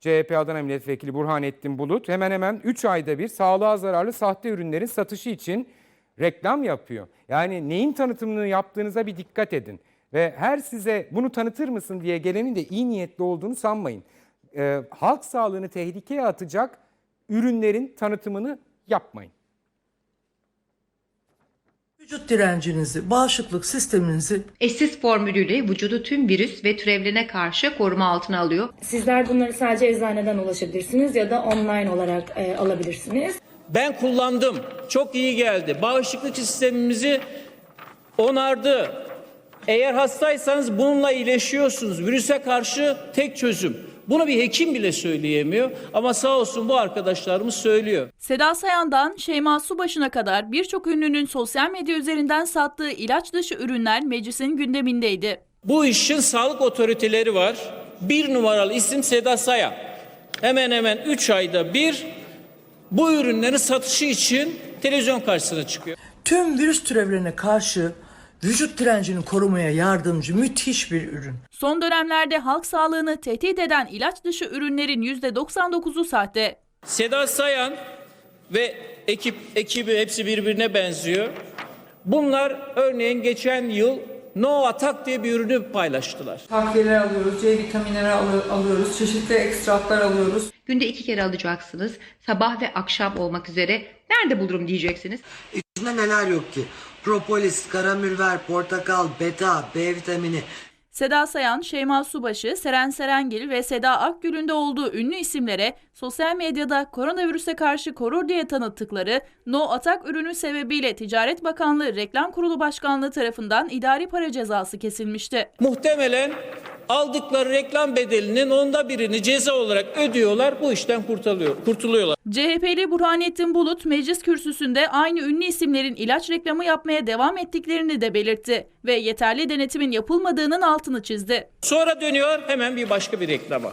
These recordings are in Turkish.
CHP Adana Milletvekili Burhanettin Bulut hemen hemen 3 ayda bir sağlığa zararlı sahte ürünlerin satışı için reklam yapıyor. Yani neyin tanıtımını yaptığınıza bir dikkat edin. Ve her size bunu tanıtır mısın diye gelenin de iyi niyetli olduğunu sanmayın. Ee, halk sağlığını tehlikeye atacak ürünlerin tanıtımını yapmayın. Vücut direncinizi, bağışıklık sisteminizi Eşsiz formülüyle vücudu tüm virüs ve türevlerine karşı koruma altına alıyor. Sizler bunları sadece eczaneden ulaşabilirsiniz ya da online olarak e, alabilirsiniz. Ben kullandım. Çok iyi geldi. Bağışıklık sistemimizi onardı. Eğer hastaysanız bununla iyileşiyorsunuz. Virüse karşı tek çözüm. Bunu bir hekim bile söyleyemiyor ama sağ olsun bu arkadaşlarımız söylüyor. Seda Sayan'dan Şeyma Subaşı'na kadar birçok ünlünün sosyal medya üzerinden sattığı ilaç dışı ürünler meclisin gündemindeydi. Bu işin sağlık otoriteleri var. Bir numaralı isim Seda Sayan. Hemen hemen 3 ayda bir bu ürünlerin satışı için televizyon karşısına çıkıyor. tüm virüs türevlerine karşı vücut direncini korumaya yardımcı müthiş bir ürün. Son dönemlerde halk sağlığını tehdit eden ilaç dışı ürünlerin %99'u sahte. Seda Sayan ve ekip ekibi hepsi birbirine benziyor. Bunlar örneğin geçen yıl No Attack diye bir ürünü paylaştılar. Takviyeler alıyoruz, C vitaminleri alı- alıyoruz, çeşitli ekstratlar alıyoruz. Günde iki kere alacaksınız. Sabah ve akşam olmak üzere. Nerede bulurum diyeceksiniz. İçinde neler yok ki? Propolis, karamürver, portakal, beta, B vitamini, Seda Sayan, Şeyma Subaşı, Seren Serengil ve Seda Akgül'ün de olduğu ünlü isimlere sosyal medyada koronavirüse karşı korur diye tanıttıkları No Atak ürünü sebebiyle Ticaret Bakanlığı Reklam Kurulu Başkanlığı tarafından idari para cezası kesilmişti. Muhtemelen aldıkları reklam bedelinin onda birini ceza olarak ödüyorlar. Bu işten kurtuluyor, kurtuluyorlar. CHP'li Burhanettin Bulut meclis kürsüsünde aynı ünlü isimlerin ilaç reklamı yapmaya devam ettiklerini de belirtti ve yeterli denetimin yapılmadığının altını çizdi. Sonra dönüyor hemen bir başka bir reklama.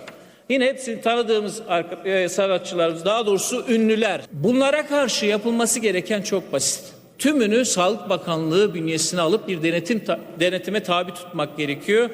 Yine hepsini tanıdığımız e, sanatçılarımız, daha doğrusu ünlüler. Bunlara karşı yapılması gereken çok basit. Tümünü Sağlık Bakanlığı bünyesine alıp bir denetim denetime tabi tutmak gerekiyor.